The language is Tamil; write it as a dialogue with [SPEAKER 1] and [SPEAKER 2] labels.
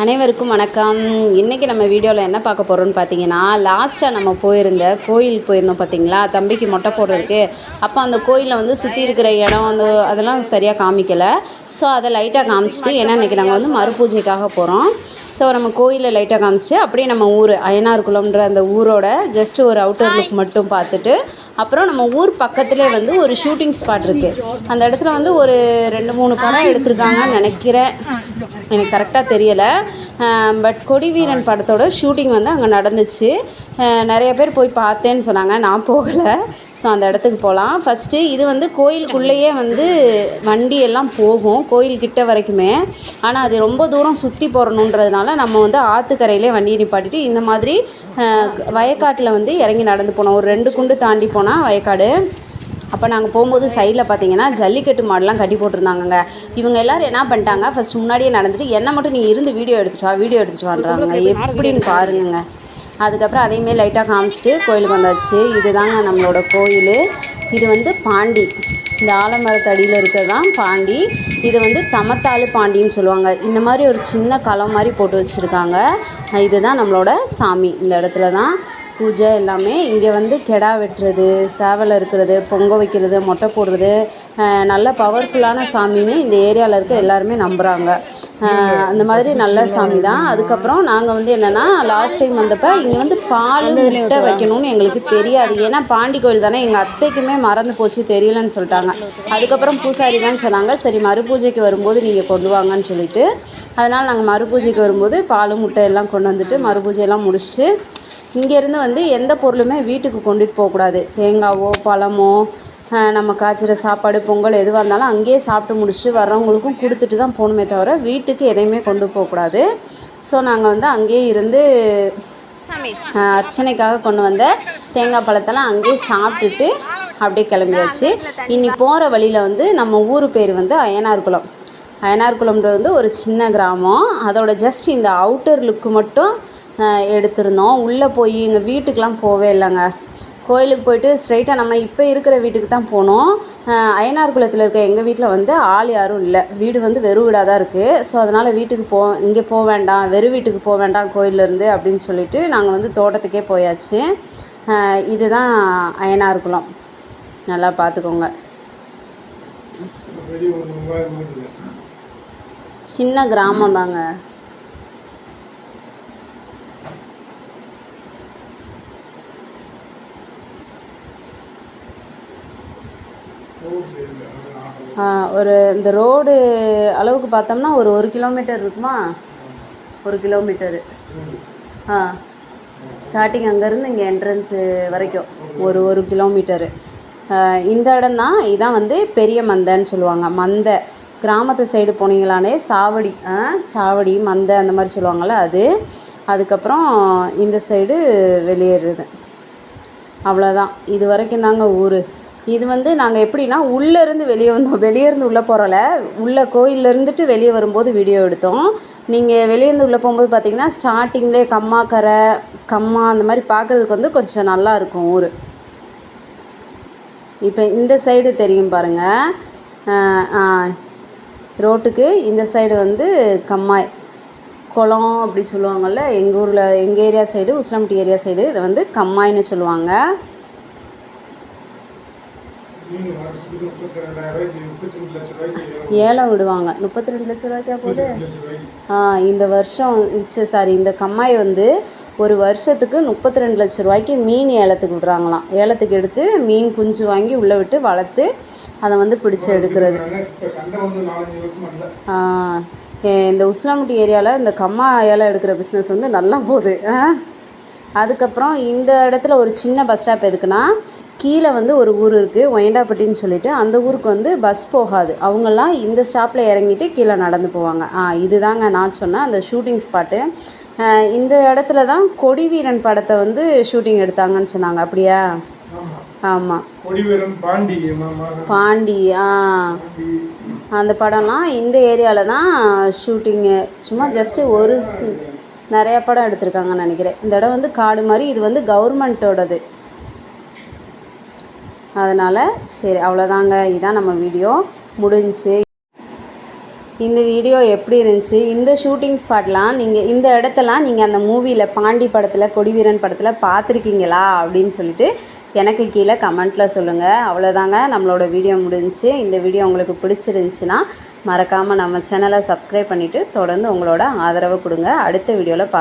[SPEAKER 1] அனைவருக்கும் வணக்கம். இன்றைக்கி நம்ம வீடியோவில் என்ன பார்க்க போகிறோம்னு பார்த்தீங்கன்னா லாஸ்ட்டாக நம்ம போயிருந்த கோயில் போயிருந்தோம் பார்த்தீங்களா? தம்பிக்கு மொட்டை போடுறதுக்கு அப்போ அந்த கோயிலில் வந்து சுற்றி இருக்கிற இடம் அந்த அதெல்லாம் சரியாக காமிக்கலை. ஸோ அதை லைட்டாக காமிச்சிட்டு ஏன்னா இன்றைக்கி நாங்கள் வந்து மறுபூஜைக்காக போகிறோம் ஸோ நம்ம கோயிலில் லைட்டாக காமிச்சிட்டு அப்படியே நம்ம ஊர் அய்யனார் குளம்ன்ற அந்த ஊரோட ஜஸ்ட் ஒரு அவுட்டர் லுக் மட்டும் பார்த்துட்டு அப்புறம் நம்ம ஊர் பக்கத்துலேயே வந்து ஒரு ஷூட்டிங் ஸ்பாட் இருக்குது அந்த இடத்துல வந்து ஒரு ரெண்டு மூணு படம் எடுத்திருக்காங்கன்னு நினைக்கிறேன். எனக்கு கரெக்டாக தெரியலை. பட் கொடிவீரன் படத்தோட ஷூட்டிங் வந்து அங்கே நடந்துச்சு. நிறைய பேர் போய் பார்த்தேன்னு சொன்னாங்க. நான் போகலை. ஸோ அந்த இடத்துக்கு போகலாம் ஃபஸ்ட்டு இது வந்து கோயிலுக்குள்ளேயே வந்து வண்டி எல்லாம் போகும் கோயில் கிட்ட வரைக்குமே. ஆனால் அது ரொம்ப தூரம் சுற்றி போகணுன்றதுனால நம்ம வந்து ஆற்றுக்கரையிலே வண்டியை நிப்பாட்டிட்டு இந்த மாதிரி வயக்காட்டில் வந்து இறங்கி நடந்து போனோம். ஒரு ரெண்டு குண்டு தாண்டி போனால் வயக்காடு. அப்போ நாங்கள் போகும்போது சைடில் பார்த்தீங்கன்னா ஜல்லிக்கட்டு மாடெலாம் கட்டி போட்டிருந்தாங்கங்க. இவங்க எல்லாரும் என்ன பண்ணிட்டாங்க? ஃபஸ்ட் முன்னாடியே நடந்துட்டு என்ன மட்டும் நீ இருந்து வீடியோ எடுத்துட்டு வா வீடியோ எடுத்துட்டு வான்றாங்க. எப்படின்னு பாருங்கங்க. அதுக்கப்புறம் அதையுமே லைட்டாக காமிச்சிட்டு கோயிலுக்கு வந்தாச்சு. இதுதாங்க நம்மளோட கோயில். இது வந்து பாண்டி. இந்த ஆலமரத்தடியில் இருக்கிறது தான் பாண்டி. இது வந்து தமத்தாளு பாண்டின்னு சொல்லுவாங்க. இந்த மாதிரி ஒரு சின்ன களம் மாதிரி போட்டு வச்சுருக்காங்க. இதுதான் நம்மளோட சாமி. இந்த இடத்துல தான் பூஜை எல்லாமே இங்கே வந்து கெடா வெட்டுறது சேவலை இருக்கிறது பொங்க வைக்கிறது மொட்டை போடுறது நல்ல பவர்ஃபுல்லான சாமின்னு இந்த ஏரியாவில் இருக்க எல்லாருமே நம்புகிறாங்க அந்த மாதிரி நல்ல சாமி தான். அதுக்கப்புறம் நாங்கள் வந்து என்னென்னா லாஸ்ட் டைம் வந்தப்போ இங்கே வந்து பால் முட்டை வைக்கணும்னு எங்களுக்கு தெரியாது. ஏன்னா பாண்டி கோயில் தானே எங்கள் அத்தைக்குமே மறந்து போச்சு தெரியலன்னு சொல்லிட்டாங்க. அதுக்கப்புறம் பூசாரி தான் சொன்னாங்க சரி மறுபூஜைக்கு வரும்போது நீங்கள் கொண்டு வாங்கன்னு சொல்லிட்டு. அதனால் நாங்கள் மறுபூஜைக்கு வரும்போது பால் முட்டை எல்லாம் கொண்டு வந்துட்டு மறுபூஜையெல்லாம் முடிச்சுட்டு இங்கேருந்து வந்து எந்த பொருளுமே வீட்டுக்கு கொண்டுட்டு போகக்கூடாது. தேங்காவோ பழமோ நம்ம காய்ச்சிற சாப்பாடு பொங்கல் எதுவாக இருந்தாலும் அங்கேயே சாப்பிட்டு முடிச்சுட்டு வர்றவங்களுக்கும் கொடுத்துட்டு தான் போகணுமே தவிர வீட்டுக்கு எதையுமே கொண்டு போகக்கூடாது. ஸோ நாங்கள் வந்து அங்கேயே இருந்து அர்ச்சனைக்காக கொண்டு வந்த தேங்காய் பழத்தெல்லாம் அங்கேயே சாப்பிட்டுட்டு அப்படியே கிளம்பியாச்சு. இனி போகிற வழியில் வந்து நம்ம ஊர் பேர் வந்து அயனார்குளம். அயனார்குளம்ன்றது வந்து ஒரு சின்ன கிராமம். அதோட ஜஸ்ட் இந்த அவுட்டர் லுக்கு மட்டும் எடுத்திருந்தோம். உள்ளே போய் எங்கள் வீட்டுக்கெலாம் போவே இல்லைங்க. கோயிலுக்கு போயிட்டு ஸ்ட்ரைட்டாக நம்ம இப்போ இருக்கிற வீட்டுக்கு தான் போனோம். ஆஹ் அய்யனார்குளத்தில் இருக்க எங்கள் வீட்டில் வந்து ஆள் யாரும் இல்லை. வீடு வந்து வெறும் வீடாக தான் இருக்குது ஸோ அதனால் வீட்டுக்கு போ இங்கே போக வேண்டாம் வெறும் வீட்டுக்கு போக வேண்டாம் கோயிலேருந்து அப்படின்னு சொல்லிட்டு நாங்கள் வந்து தோட்டத்துக்கே போயாச்சு. இதுதான் அய்யனார்குளம் நல்லா பார்த்துக்கோங்க சின்ன கிராமம் தாங்க. ஒரு இந்த ரோடு அளவுக்கு பார்த்தோம்னா ஒரு ஒரு கிலோமீட்டர் இருக்குமா? ஒரு கிலோமீட்டரு. ஆ ஸ்டார்டிங் அங்கேருந்து இங்கே என்ட்ரன்ஸு வரைக்கும். ஒரு ஒரு கிலோமீட்டரு. இந்த இடம் தான் இதான் வந்து பெரிய மந்தைன்னு சொல்லுவாங்க. மந்தை. கிராமத்து சைடு போனீங்களானே சாவடி. ஆ, சாவடி மந்தை அந்த மாதிரி சொல்லுவாங்கள்ல அது. அதுக்கப்புறம் இந்த சைடு வெளியேறுது அவ்வளோதான் இது வரைக்கும் தாங்க ஊர். இது வந்து நாங்கள் எப்படின்னா உள்ளேருந்து வெளியே வந்தோம் வெளியேருந்து உள்ளே போகிறோம்ல உள்ளே கோயில்ல இருந்துட்டு வெளியே வரும்போது வீடியோ எடுத்தோம். நீங்கள் வெளியேருந்து உள்ளே போகும்போது பார்த்தீங்கன்னா ஸ்டார்டிங்லேயே கம்மாக்கரை கம்மா அந்த மாதிரி பார்க்குறதுக்கு வந்து கொஞ்சம் நல்லா இருக்கும் ஊர். இப்போ இந்த சைடு தெரியும் பாருங்கள் ரோட்டுக்கு இந்த சைடு வந்து கம்மாய் குளம் அப்படி சொல்லுவாங்கள்ல எங்கள் ஊரில் எங்கள் ஏரியா சைடு உஸ்லாம்டி ஏரியா சைடு இதை வந்து கம்மாய்னு சொல்லுவாங்க
[SPEAKER 2] நீங்கள் வருஷத்துக்கு முப்பத்தி ரெண்டாயிரம் ரூபாய்க்கு முப்பத்தி ரெண்டு லட்சம் ரூபாய்க்கு
[SPEAKER 1] ஏலம் விடுவாங்க. முப்பத்தி ரெண்டு லட்ச ரூபாய்க்கா
[SPEAKER 2] ரூபாய்க்கு.
[SPEAKER 1] ஆ இந்த வருஷம் சாரி இந்த கம்மாய் வந்து ஒரு வருஷத்துக்கு முப்பத்தி ரெண்டு லட்ச ரூபாய்க்கு மீன் ஏலத்துக்கு விடுறாங்களாம். ஏலத்துக்கு எடுத்து மீன் குஞ்சு வாங்கி உள்ளே விட்டு வளர்த்து அதை வந்து பிடிச்சி எடுக்கிறது. இந்த உஸ்லாமுட்டி ஏரியாவில் இந்த கம்மா ஏலம் எடுக்கிற பிஸ்னஸ் வந்து நல்லா போகுது. ஆ. அதுக்கப்புறம் இந்த இடத்துல ஒரு சின்ன பஸ் ஸ்டாப் எதுக்குன்னா கீழே வந்து ஒரு ஊர் இருக்குது ஒயண்டாப்பட்டின்னு சொல்லிட்டு. அந்த ஊருக்கு வந்து பஸ் போகாது. அவங்கெல்லாம் இந்த ஸ்டாப்பில் இறங்கிட்டு கீழே நடந்து போவாங்க. ஆ இதுதாங்க நான் சொன்ன அந்த ஷூட்டிங் ஸ்பாட்டு இந்த இடத்துல தான் கொடிவீரன் படத்தை வந்து ஷூட்டிங் எடுத்தாங்கன்னு சொன்னாங்க. அப்படியா?
[SPEAKER 2] ஆமாம் பாண்டி
[SPEAKER 1] பாண்டி ஆ. அந்த படம்லாம் இந்த ஏரியாவில் தான் ஷூட்டிங்கு சும்மா ஜஸ்ட்டு ஒரு நிறையா படம் எடுத்திருக்காங்கன்னு நினைக்கிறேன். இந்த இடம் வந்து காடு மாதிரி இது வந்து கவர்மெண்ட்டோடது. அதனால் சரி அவ்வளோதாங்க இதான் நம்ம வீடியோ. முடிஞ்சு. இந்த வீடியோ எப்படி இருந்துச்சு? இந்த ஷூட்டிங் ஸ்பாட்லாம் நீங்கள் இந்த இடத்தெல்லாம் நீங்கள் அந்த மூவியில் பாண்டி படத்தில் கொடிவீரன் படத்தில் பார்த்துருக்கீங்களா? அப்படின்னு சொல்லிட்டு எனக்கு கீழே கமெண்ட்டில் சொல்லுங்கள் அவ்வளோதாங்க நம்மளோட வீடியோ முடிஞ்சு இந்த வீடியோ உங்களுக்கு பிடிச்சிருந்துச்சின்னா மறக்காமல் நம்ம சேனலை சப்ஸ்கிரைப் பண்ணிவிட்டு தொடர்ந்து உங்களோட ஆதரவை கொடுங்க. அடுத்த வீடியோவில் பார்க்க